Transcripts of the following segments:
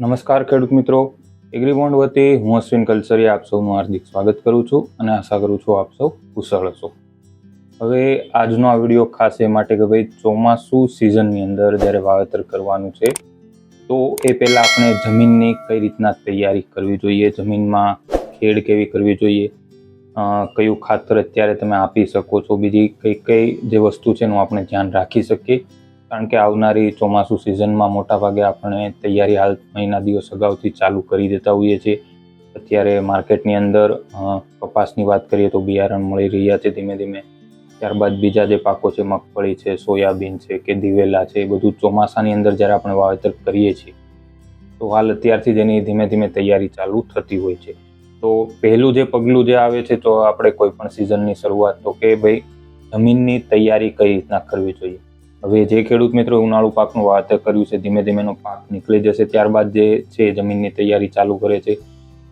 નમસ્કાર ખેડૂત મિત્રો. એગ્રીબોન્ડ વતી હું અશ્વિન કલસરિયા, આપ સૌનું હાર્દિક સ્વાગત કરું છું અને આશા કરું છું આપ સૌ કુશળ હશો. હવે આજનો આ વીડિયો ખાસ એ માટે કે ભાઈ ચોમાસું સિઝનની અંદર જ્યારે વાવેતર કરવાનું છે, તો એ પહેલાં આપણે જમીનની કઈ રીતના તૈયારી કરવી જોઈએ, જમીનમાં ખેડ કેવી કરવી જોઈએ કયું ખાતર અત્યારે તમે આપી શકો છો, બીજી કઈ કઈ જે વસ્તુ છે એનું આપણે ધ્યાન રાખી શકીએ કારણ કે આવનારી ચોમાસું સિઝનમાં મોટાભાગે આપણે તૈયારી હાલ મહિના દિવસ અગાઉથી ચાલુ કરી દેતા હોઈએ છીએ. અત્યારે માર્કેટની અંદર કપાસની વાત કરીએ તો બિયારણ મળી રહ્યા છે ધીમે ધીમે. ત્યારબાદ બીજા જે પાકો છે, મગફળી છે, સોયાબીન છે કે દિવેલા છે, એ બધું ચોમાસાની અંદર જ્યારે આપણે વાવેતર કરીએ છીએ, તો હાલ અત્યારથી જ એની ધીમે ધીમે તૈયારી ચાલુ થતી હોય છે. તો પહેલું જે પગલું જે આવે છે, તો આપણે કોઈ પણ સિઝનની શરૂઆત તો કે ભાઈ જમીનની તૈયારી કઈ રીતના કરવી જોઈએ? હવે જે ખેડૂત મિત્રો ઉનાળુ પાકનું વાવેતર કર્યું છે, ધીમે ધીમે એનો પાક નીકળી જશે, ત્યારબાદ જે છે, જમીનની તૈયારી ચાલુ કરે છે.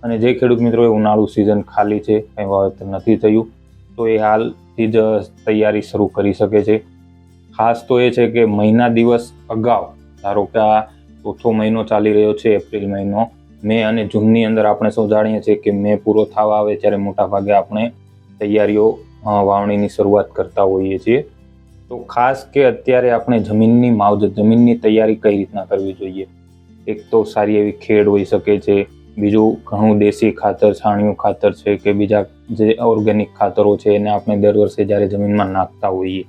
અને જે ખેડૂત મિત્રોએ ઉનાળુ સિઝન ખાલી છે, કંઈ વાવેતર નથી થયું, તો એ હાલથી જ તૈયારી શરૂ કરી શકે છે. ખાસ તો એ છે કે મહિના દિવસ અગાઉ, ધારો કે આ ચોથો મહિનો ચાલી રહ્યો છે, એપ્રિલ મહિનો, મે અને જૂનની અંદર આપણે સૌ જાણીએ છીએ કે મે પૂરો થવા આવે ત્યારે મોટાભાગે આપણે તૈયારીઓ વાવણીની શરૂઆત કરતા હોઈએ છીએ. તો ખાસ કે અત્યારે આપણે જમીનની માવજત, જમીનની તૈયારી કઈ રીતના કરવી જોઈએ? એક તો સારી એવી ખેડ હોઈ શકે છે, બીજું ઘણું દેશી ખાતર, છાણિયું ખાતર છે કે બીજા જે ઓર્ગેનિક ખાતરો છે એને આપણે દર વર્ષે જ્યારે જમીનમાં નાખતા હોઈએ,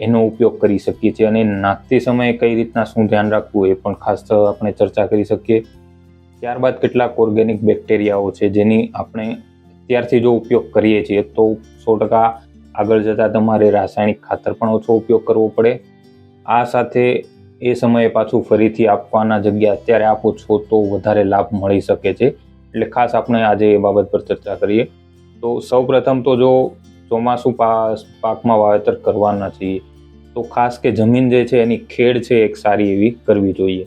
એનો ઉપયોગ કરી શકીએ છીએ. અને નાખતી સમયે કઈ રીતના શું ધ્યાન રાખવું એ પણ ખાસ આપણે ચર્ચા કરી શકીએ. ત્યારબાદ કેટલાક ઓર્ગેનિક બેક્ટેરિયાઓ છે જેની આપણે અત્યારથી જો ઉપયોગ કરીએ છીએ તો સો ટકા આગળ જતાં તમારે રાસાયણિક ખાતર પણ ઓછો ઉપયોગ કરવો પડે. આ સાથે એ સમયે પાછું ફરીથી આપવાના જગ્યા અત્યારે આપો છો તો વધારે લાભ મળી શકે છે. એટલે ખાસ આપણે આજે એ બાબત પર ચર્ચા કરીએ. તો સૌપ્રથમ તો જો ચોમાસું પાકમાં વાવેતર કરવાના છીએ, તો ખાસ કે જમીન જે છે એની ખેડ છે એક સારી એવી કરવી જોઈએ.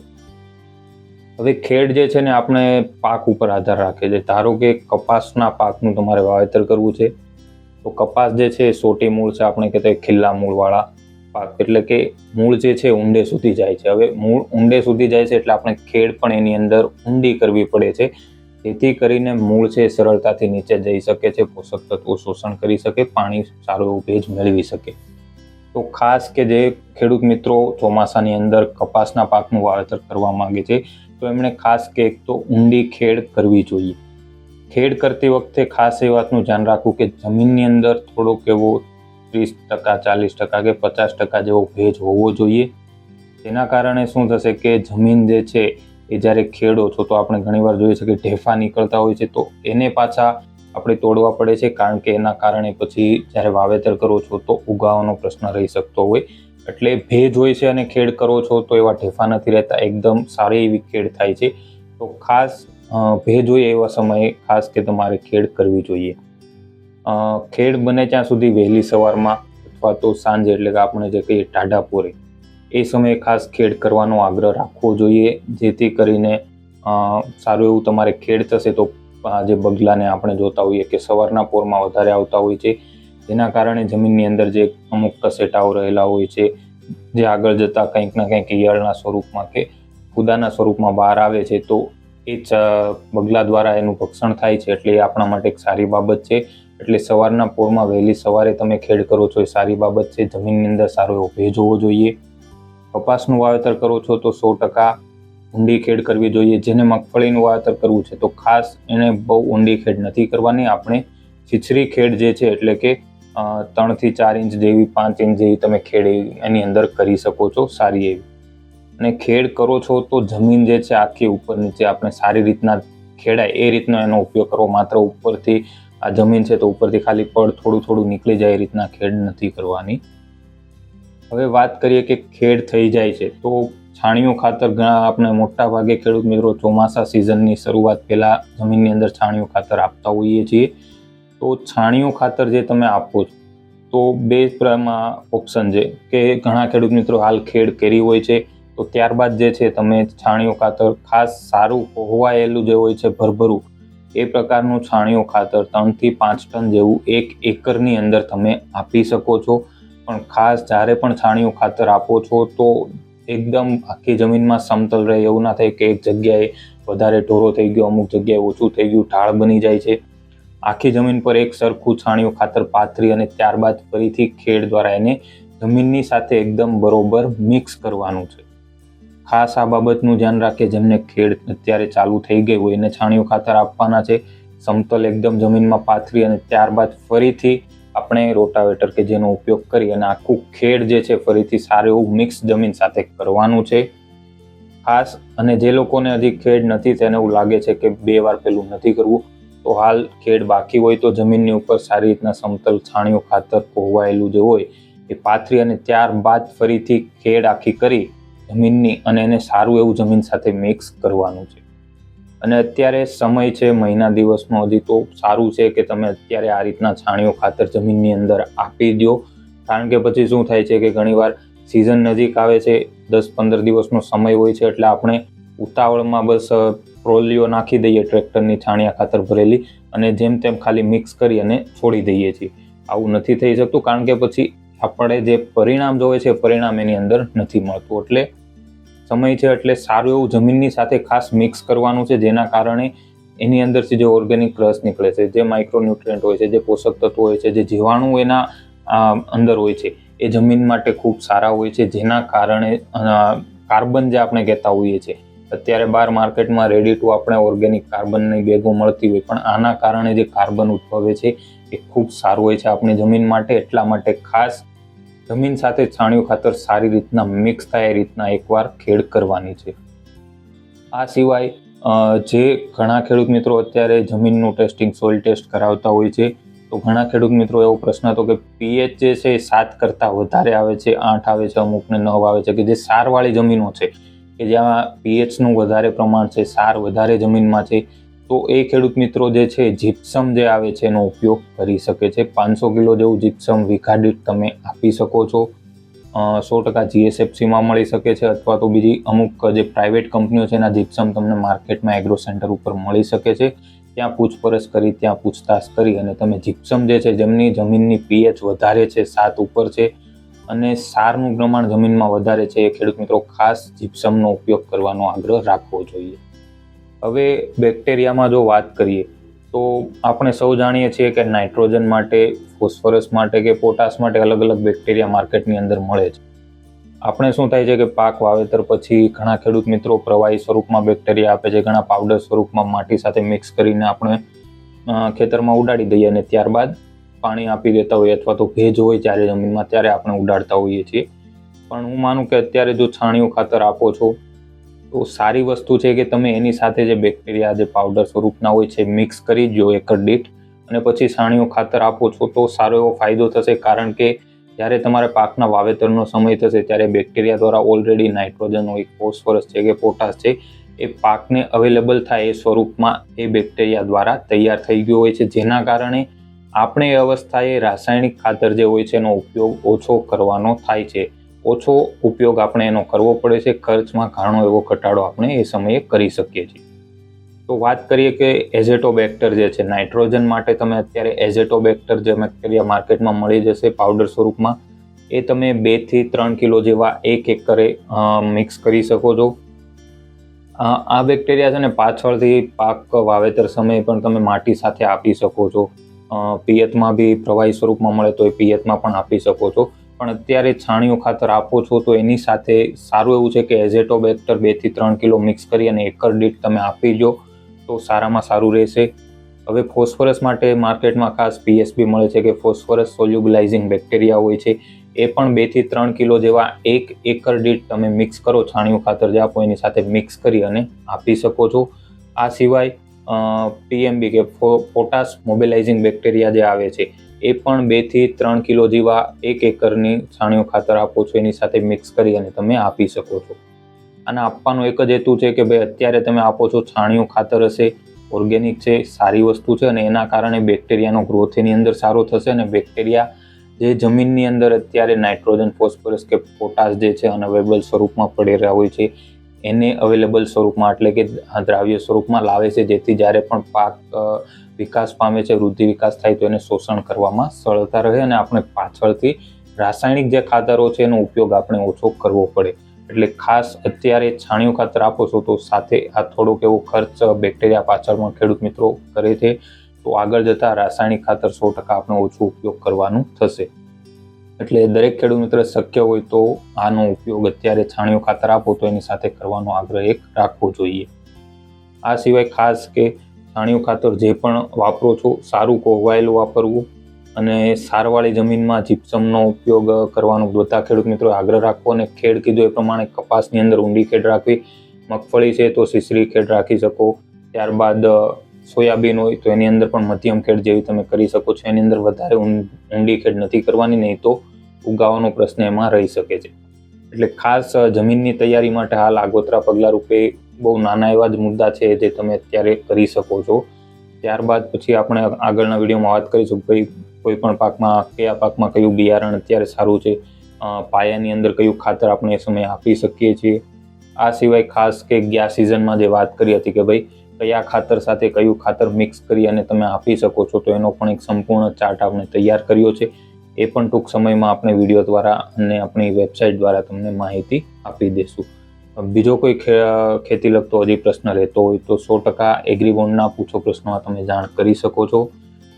હવે ખેડ જે છે ને આપણે પાક ઉપર આધાર રાખે છે. ધારો કે કપાસના પાકનું તમારે વાવેતર કરવું છે તો કપાસ જે છે એ સોટી મૂળ છે, આપણે કહેતા ખીલ્લા મૂળવાળા પાક. એટલે કે મૂળ જે છે ઊંડે સુધી જાય છે. હવે મૂળ ઊંડે સુધી જાય છે એટલે આપણે ખેડ પણ એની અંદર ઊંડી કરવી પડે છે. જેથી કરીને મૂળ છે સરળતાથી નીચે જઈ શકે છે, પોષક તત્વો શોષણ કરી શકે, પાણી સારું એવું ભેજ મેળવી શકે. તો ખાસ કે જે ખેડૂત મિત્રો ચોમાસાની અંદર કપાસના પાકનું વાવેતર કરવા માંગે છે, તો એમણે ખાસ કે એક તો ઊંડી ખેડ કરવી જોઈએ. ખેડ કરતી વખતે ખાસ એ વાતનું ધ્યાન રાખવું કે જમીનની અંદર થોડોક એવો ત્રીસ ટકા, ચાલીસ ટકા કે પચાસ ટકા જેવો ભેજ હોવો જોઈએ. તેના કારણે શું થશે કે જમીન જે છે એ જ્યારે ખેડો છો તો આપણે ઘણીવાર જોઈએ છે કે ઢેફા નીકળતા હોય છે તો એને પાછા આપણે તોડવા પડે છે કારણ કે એના કારણે પછી જ્યારે વાવેતર કરો છો તો ઉગાવાનો પ્રશ્ન રહી શકતો હોય. એટલે ભેજ હોય છે અને ખેડ કરો છો તો એવા ઢેફા નથી રહેતા. એકદમ સારી એવી ખેડ થાય છે. તો ખાસ ભેજ હોય એવા સમયે ખાસ કે તમારે ખેડ કરવી જોઈએ. ખેડ બને ત્યાં સુધી વહેલી સવારમાં અથવા તો સાંજે, એટલે કે આપણે જે કહીએ ટાઢા પોરે, એ સમયે ખાસ ખેડ કરવાનો આગ્રહ રાખવો જોઈએ, જેથી કરીને સારું એવું તમારે ખેડ થશે તો જે બગલાને આપણે જોતા હોઈએ કે સવારના પોરમાં વધારે આવતા હોય છે. જેના કારણે જમીનની અંદર જે અમુક કસેટાઓ રહેલા હોય છે, જે આગળ જતાં કંઈક ના કંઈક ઈયળના સ્વરૂપમાં કે ફૂદાના સ્વરૂપમાં બહાર આવે છે, તો એ જ બગલા દ્વારા એનું ભક્ષણ થાય છે એટલે એ આપણા માટે એક સારી બાબત છે. એટલે સવારના પોરમાં વહેલી સવારે તમે ખેડ કરો છો એ સારી બાબત છે. જમીનની અંદર સારો એવો ભેજ હોવો જોઈએ. કપાસનું વાવેતર કરો છો તો સો ટકા ઊંડી ખેડ કરવી જોઈએ. જેને મગફળીનું વાવેતર કરવું છે તો ખાસ એને બહુ ઊંડી ખેડ નથી કરવાની. આપણે છીછરી ખેડ જે છે એટલે કે ત્રણથી ચાર ઇંચ જેવી, પાંચ ઇંચ જેવી તમે ખેડ એની અંદર કરી શકો છો સારી એવી. અને ખેડ કરો છો તો જમીન જે છે આખી ઉપર નીચે આપણે સારી રીતના ખેડાય. એ રીતનો એનો ઉપયોગ કરવો. માત્ર ઉપરથી આ જમીન છે તો ઉપરથી ખાલી પડ થોડું થોડું નીકળી જાય એ રીતના ખેડ નથી કરવાની. હવે વાત કરીએ કે ખેડ થઈ જાય છે તો છાણિયું ખાતર ઘણા આપણે મોટા ભાગે ખેડૂત મિત્રો ચોમાસા સિઝનની શરૂઆત પહેલાં જમીનની અંદર છાણિયું ખાતર આપતા હોઈએ છીએ. તો છાણિયું ખાતર જે તમે આપો છો તો બે પ્રમાં ઓપ્શન છે કે ઘણા ખેડૂત મિત્રો હાલ ખેડ કેરી હોય છે. તો ત્યારબાદ જે છે, તમે છાણિયું ખાતર ખાસ સારું હોવાયેલું જે હોય છે, ભરભરું, એ પ્રકારનું છાણિયું ખાતર ત્રણથી પાંચ ટન જેવું એક એકરની અંદર તમે આપી શકો છો. પણ ખાસ જ્યારે પણ છાણિયું ખાતર આપો છો, તો એકદમ આખી જમીનમાં સમતલ રહે, એવું ના થાય કે એક જગ્યાએ વધારે ઢોરો થઈ ગયો, અમુક જગ્યાએ ઓછું થઈ ગયું, ઢાળ બની જાય છે. આખી જમીન પર એક સરખું છાણિયું ખાતર પાથરી અને ત્યારબાદ ફરીથી ખેડ દ્વારા એને જમીનની સાથે એકદમ બરોબર મિક્સ કરવાનું છે. ખાસ આ બાબતનું ધ્યાન રાખીએ જેમને ખેડ અત્યારે ચાલુ થઈ ગઈ હોય એને છાણિયું ખાતર આપવાના છે. સમતલ એકદમ જમીનમાં પાથરી અને ત્યારબાદ ફરીથી આપણે રોટાવેટર કે જેનો ઉપયોગ કરી અને આખું ખેડ જે છે ફરીથી સારું એવું મિક્સ જમીન સાથે કરવાનું છે. ખાસ અને જે લોકોને હજી ખેડ નથી તેને એવું લાગે છે કે બે વાર પેલું નથી કરવું, તો હાલ ખેડ બાકી હોય તો જમીનની ઉપર સારી રીતના સમતલ છાણિયું ખાતર કોહવાયેલું જે હોય એ પાથરી અને ત્યારબાદ ફરીથી ખેડ આખી કરી જમીનની અને એને સારું એવું જમીન સાથે મિક્સ કરવાનું છે. અને અત્યારે સમય છે મહિના દિવસનો હજી તો સારું છે કે તમે અત્યારે આ રીતના છાણિયું ખાતર જમીનની અંદર આપી દો કારણ કે પછી શું થાય છે કે ઘણીવાર સિઝન નજીક આવે છે દસ પંદર દિવસનો સમય હોય છે એટલે આપણે ઉતાવળમાં બસ ટ્રોલીઓ નાખી દઈએ ટ્રેક્ટરની છાણિયા ખાતર ભરેલી અને જેમ તેમ ખાલી મિક્સ કરી અને છોડી દઈએ છીએ. આવું નથી થઈ શકતું કારણ કે પછી આપણે જે પરિણામ જોવે છે પરિણામ એની અંદર નથી મળતું. એટલે સમય છે એટલે સારું એવું જમીનની સાથે ખાસ મિક્સ કરવાનું છે, જેના કારણે એની અંદરથી જે ઓર્ગેનિક રસ નીકળે છે, જે માઇક્રોન્યુટ્રિયન્ટ હોય છે, જે પોષક તત્વો હોય છે, જે જીવાણુ એના અંદર હોય છે, એ જમીન માટે ખૂબ સારા હોય છે, જેના કારણે કાર્બન જે આપણે કહેતા હોઈએ છીએ, અત્યારે બહાર માર્કેટમાં રેડી ટુ આપણે ઓર્ગેનિક કાર્બનની બેગો મળતી હોય, પણ આના કારણે જે કાર્બન ઉદ્ભવે છે, એ ખૂબ સારું હોય છે આપણી જમીન માટે, એટલા માટે ખાસ જમીન સાથે છાણિયું ખાતર સારી રીતના મિક્સ થાય એ રીતના એકવાર ખેડ કરવાની છે. આ સિવાય જે ઘણા ખેડૂત મિત્રો અત્યારે જમીનનું ટેસ્ટિંગ સોઇલ ટેસ્ટ કરાવતા હોય છે, તો ઘણા ખેડૂત મિત્રો એવો પ્રશ્ન હતો કે પીએચ જે છે એ સાત કરતાં વધારે આવે છે, આઠ આવે છે, અમુકને નવ આવે છે, કે જે સારવાળી જમીનો છે, કે જ્યાં પીએચનું વધારે પ્રમાણ છે, સાર વધારે જમીનમાં છે તો એ ખેડૂત મિત્રો જે છે જીપ્સમ જે આવે છે, એનો ઉપયોગ કરી શકે છે. પાંચસો કિલો જેવું જીપ્સમ વીઘા તમે આપી શકો છો. સો ટકા જીએસએફસીમાં મળી શકે છે અથવા તો બીજી અમુક જે પ્રાઇવેટ કંપનીઓ છે, એના જીપ્સમ તમને માર્કેટમાં એગ્રો સેન્ટર ઉપર મળી શકે છે. ત્યાં પૂછપરછ કરી, ત્યાં પૂછતાછ કરી અને તમે જીપ્સમ જે છે, જેમની જમીનની પીએચ વધારે છે, સાત ઉપર છે અને સારનું પ્રમાણ જમીનમાં વધારે છે, એ ખેડૂત મિત્રો ખાસ જીપ્સમનો ઉપયોગ કરવાનો આગ્રહ રાખવો જોઈએ. હવે બેક્ટેરિયામાં જો વાત કરીએ, તો આપણે સૌ જાણીએ છીએ કે નાઇટ્રોજન માટે, ફોસ્ફરસ માટે કે પોટાશ માટે અલગ અલગ બેક્ટેરિયા માર્કેટની અંદર મળે છે. આપણે શું થાય છે કે પાક વાવેતર પછી ઘણા ખેડૂત મિત્રો પ્રવાહી સ્વરૂપમાં બેક્ટેરિયા આપે છે, ઘણા પાવડર સ્વરૂપમાં માટી સાથે મિક્સ કરીને આપણે ખેતરમાં ઉડાડી દઈએ અને ત્યારબાદ પાણી આપી દેતા હોઈએ અથવા તો ભેજ હોય ત્યારે જમીનમાં ત્યારે આપણે ઉડાડતા હોઈએ છીએ. પણ હું માનું કે અત્યારે જો છાણિયું ખાતર આપો છો તો સારી વસ્તુ છે કે તમે એની સાથે જે બેક્ટેરિયા, જે પાવડર સ્વરૂપના હોય છે મિક્સ કરી દો એકર દીઠ અને પછી છાણિયું ખાતર આપો છો તો સારો એવો ફાયદો થશે કારણ કે જ્યારે તમારે પાકના વાવેતરનો સમય થશે ત્યારે બેક્ટેરિયા દ્વારા ઓલરેડી નાઇટ્રોજન હોય ફોસ્ફરસ છે કે પોટાશ છે, એ પાકને અવેલેબલ થાય એ સ્વરૂપમાં એ બેક્ટેરિયા દ્વારા તૈયાર થઈ ગયો હોય છે. જેના કારણે આપણે એ અવસ્થાએ રાસાયણિક ખાતર જે હોય છે એનો ઉપયોગ ઓછો કરવાનો થાય છે. ઓછો ઉપયોગ આપણે એનો કરવો પડે છે, ખર્ચમાં ઘણો એવો ઘટાડો આપણે એ સમયે કરી શકીએ છીએ. તો વાત કરીએ કે એઝેટોબેક્ટર જે છે, નાઇટ્રોજન માટે તમે અત્યારે એઝેટોબેક્ટર જે બેક્ટેરિયા માર્કેટમાં મળી જશે પાવડર સ્વરૂપમાં, એ તમે બેથી ત્રણ કિલો જેવા એક એકરે મિક્સ કરી શકો છો. આ બેક્ટેરિયા છે ને પાછળથી પાક વાવેતર સમયે પણ તમે માટી સાથે આપી શકો છો. પિયતમાં બી પ્રવાહી સ્વરૂપમાં મળે તો એ પિયતમાં પણ આપી શકો છો. પણ અત્યારે છાણિયું ખાતર આપો છો તો એની સાથે સારું એવું છે કે એઝેટોબેક્ટર બેથી ત્રણ કિલો મિક્સ કરી અને એકર દીઠ તમે આપી દો તો સારામાં સારું રહેશે. હવે ફોસ્ફરસ માટે માર્કેટમાં ખાસ પીએસબી મળે છે કે ફોસ્ફરસ સોલ્યુબલાઇઝિંગ બેક્ટેરિયા હોય છે. એ પણ બેથી ત્રણ કિલો જેવા એક એકર દીઠ તમે મિક્સ કરો છાણિયું ખાતર જે આપો એની સાથે મિક્સ કરી અને આપી શકો છો. આ સિવાય પીએમબી કે પોટાશ મોબિલાઇઝિંગ બેક્ટેરિયા જે આવે છે એ પણ બેથી ત્રણ કિલો જેવા એક એકરની છાણિયું ખાતર આપો છો, એની સાથે મિક્સ કરી અને તમે આપી શકો છો. અને આપવાનો એક જ હેતુ છે કે ભાઈ, અત્યારે તમે આપો છો છાણિયું ખાતર હશે ઓર્ગેનિક છે, સારી વસ્તુ છે અને એના કારણે બેક્ટેરિયાનો ગ્રોથ એની અંદર સારો થશે અને બેક્ટેરિયા જે જમીનની અંદર અત્યારે નાઇટ્રોજન ફોસ્ફરસ કે પોટાશ જે છે અનઅવેલેબલ સ્વરૂપમાં પડી રહ્યા હોય છે, એને અવેલેબલ સ્વરૂપમાં એટલે કે દ્રાવ્ય સ્વરૂપમાં લાવે છે, જેથી જ્યારે પણ પાક વિકાસ પામે છે, વૃદ્ધિ વિકાસ થાય તો એને શોષણ કરવામાં સરળતા રહે અને આપણે પાછળથી રાસાયણિક જે ખાતરો છે એનો ઉપયોગ આપણે ઓછો કરવો પડે. એટલે ખાસ અત્યારે છાણિયું ખાતર આપો છો તો સાથે આ થોડોક એવો ખર્ચ બેક્ટેરિયા પાછળમાં ખેડૂત મિત્રો કરે છે, તો આગળ જતાં રાસાયણિક ખાતર સો ટકા આપણે ઓછું ઉપયોગ કરવાનું થશે. એટલે દરેક ખેડૂત મિત્ર શક્ય હોય તો આનો ઉપયોગ અત્યારે છાણિયું ખાતર આપો તો એની સાથે કરવાનો આગ્રહ એક રાખવો જોઈએ. આ સિવાય ખાસ કે છાણિયું ખાતર જે પણ વાપરો છો, સારું કોહવાયેલું વાપરવું અને સારવાળી જમીનમાં જીપ્સમનો ઉપયોગ કરવાનો. બધા ખેડૂત મિત્રો આગ્રહ રાખવો અને ખેડ કીધું એ પ્રમાણે કપાસની અંદર ઊંડી ખેડ રાખવી, મગફળી છે તો સીસરી ખેડ રાખી શકો, ત્યારબાદ સોયાબીન હોય તો એની અંદર પણ મધ્યમ ખેડ જેવી તમે કરી શકો છો. એની અંદર વધારે ઊંડી ખેડ નથી કરવાની, નહીં તો ઉગાવાનો પ્રશ્ન એમાં રહી શકે છે. એટલે ખાસ જમીનની તૈયારી માટે હાલ આગોતરા પગલાં રૂપે બહુ નાના એવા જ મુદ્દા છે જે તમે અત્યારે કરી શકો છો. ત્યારબાદ પછી આપણે આગળના વિડીયોમાં વાત કરીશું ભાઈ કોઈ પણ પાકમાં, કયા પાકમાં કયું બિયારણ અત્યારે સારું છે પાયાની અંદર કયું ખાતર આપણે એ સમયે આપી શકીએ છીએ. આ સિવાય ખાસ કે ગયા સિઝનમાં જે વાત કરી હતી કે ભાઈ કયા ખાતર સાથે કયું ખાતર મિક્સ કરી અને તમે આપી શકો છો, તો એનો પણ એક સંપૂર્ણ ચાર્ટ આપણે તૈયાર કર્યો છે. એ પણ ટૂંક સમયમાં આપણે વીડિયો દ્વારા અને આપણી વેબસાઇટ દ્વારા તમને માહિતી આપી દઈશું બીજો કોઈ ખેતી લગતો હજી પ્રશ્ન રહેતો હોય તો સો ટકા એગ્રીબોન્ડના પૂછો પ્રશ્નમાં તમે જાણ કરી શકો છો.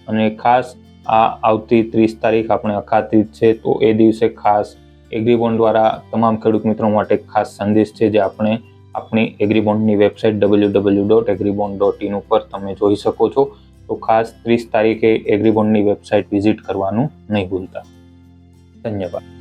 અને ખાસ આ આવતી ત્રીસ તારીખ આપણે અખાત્રીજ છે તો એ દિવસે ખાસ એગ્રીબોન્ડ દ્વારા તમામ ખેડૂત મિત્રો માટે ખાસ સંદેશ છે જે આપણે આપણી એગ્રીબોન્ડની website W W dot Agribond dot in ઉપર તમે જોઈ શકો છો. તો ખાસ ત્રીસ તારીખે એગ્રીબોન્ડની વેબસાઇટ વિઝિટ કરવાનું નહીં ભૂલતા. ધન્યવાદ.